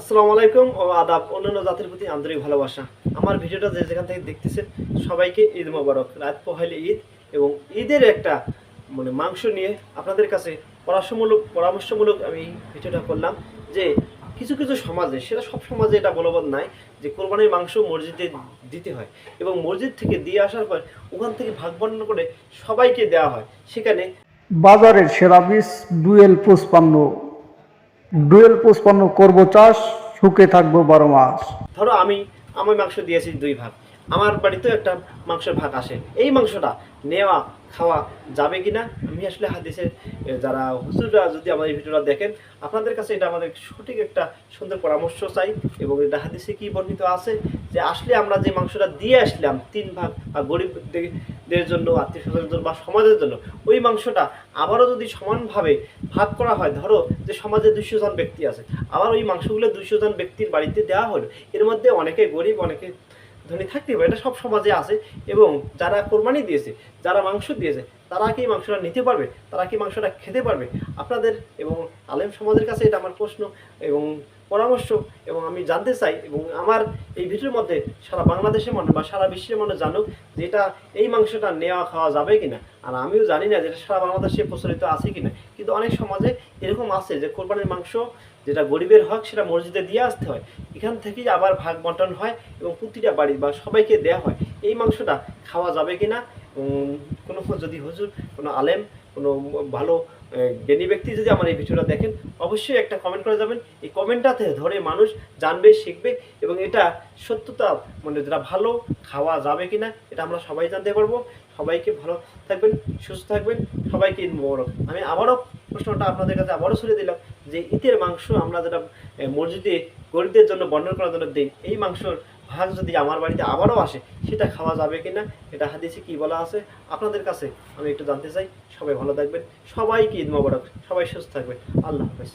আসসালামু আলাইকুম ও আদাব। অন্যান্য জাতির প্রতি আন্তরিক ভালোবাসা। আমার ভিডিওটা যে যেখান থেকে দেখতেছেন, সবাইকে ঈদ মোবারক। রাত পহেলে ঈদ এবং ঈদের একটা মানে মাংস নিয়ে আপনাদের কাছে পরামর্শমূলক পরামর্শমূলক আমি ভিডিওটা করলাম যে, কিছু কিছু সমাজে, সেটা সব সমাজে এটা বলবৎ নাই যে কোরবানির মাংস মসজিদে দিতে হয় এবং মসজিদ থেকে দিয়ে আসার পর ওখান থেকে ভাগ বন্টন করে সবাইকে দেওয়া হয়। সেখানে বাজারের সেরা বীজ ডুয়েল পুষ্পান্ন ডুয়েল পুষ্পান্ন করব চাষ, সুখে থাকব বারো মাস। ধরো আমি আমি মাংস দিয়েছি দুই ভাগ। আমার বাড়িতেও একটা মাংসের ভাগ আসে। এই মাংসটা নেওয়া, খাওয়া যাবে কিনা? আমি আসলে হাদিসের যারা হুজুররা যদি আমাদের ভিডিওটা দেখেন, আপনাদের কাছে এটা আমাদের সঠিক একটা সুন্দর পরামর্শ চাই এবং এটা হাদিসে কি বর্ণিত আছে? যে আসলে আমরা যে মাংসটা দিয়ে আসলাম, তিন ভাগ, বা গরিবদের জন্য আত্মীয় স্বজনের জন্য বা সমাজের জন্য, ওই মাংসটা আবারও যদি সমানভাবে ভাগ করা হয়। ধরো যে সমাজে দুশো জন ব্যক্তি আছে। আবার ওই মাংসগুলো দুশো জন ব্যক্তির বাড়িতে দেওয়া হলো। এর মধ্যে অনেকে গরিব, অনেকে ধনী থাকতে পারে। এটা সব সমাজে আছে এবং যারা কোরবানি দিয়েছে, যারা মাংস দিয়েছে, তারা কি মাংসটা নিতে পারবে? তারা কি মাংসটা খেতে পারবে? আপনাদের এবং আলেম সমাজের কাছে এটা আমার প্রশ্ন এবং পরামর্শ এবং আমি জানতে চাই এবং আমার এই ভিডিওর মধ্যে সারা বাংলাদেশের মানুষ বা সারা বিশ্বের মানুষ জানুক যে এটা এই মাংসটা নেওয়া খাওয়া যাবে কিনা। আর আমিও জানি না যে এটা সারা বাংলাদেশে প্রচলিত আছে কিনা। কিন্তু অনেক সমাজে এরকম আছে যে কোরবানির মাংস যেটা গরিবের হক সেটা মসজিদে দিয়ে আসতে হয়। এখান থেকেই আবার ভাগ বন্টন হয় এবং প্রতিটা বাড়ি বা সবাইকে দেওয়া হয় এই মাংসটা খাওয়া যাবে কিনা। কোনো যদি হুজুর, কোনো আলেম, কোনো ভালো জ্ঞানী ব্যক্তি যদি আমার এই ভিডিওটা দেখেন, অবশ্যই একটা কমেন্ট করে যাবেন। এই কমেন্টটাতে ধরে মানুষ জানবে, শিখবে এবং এটা সত্যতা মানে যেটা ভালো খাওয়া যাবে কিনা, এটা আমরা সবাই জানতে পারব। সবাইকে ভালো থাকবেন, সুস্থ থাকবেন, সবাইকে ঈদ আমি আবারও প্রশ্নটা আপনাদের কাছে আবারও ছুড়ে দিলাম যে ঈদের মাংস আমরা যেটা মসজিদে গরিবদের জন্য বন্টন করার জন্য দিই, এই মাংসর ভাগ যদি আমার বাড়িতে আবারও আসে, সেটা খাওয়া যাবে কি না এটা হাদিসে কি বলা আছে, আপনাদের কাছে আমি একটু জানতে চাই। সবাই ভালো থাকবেন। সবাইকে ঈদ মোবারক। সবাই সুস্থ থাকবেন। আল্লাহ হাফেজ।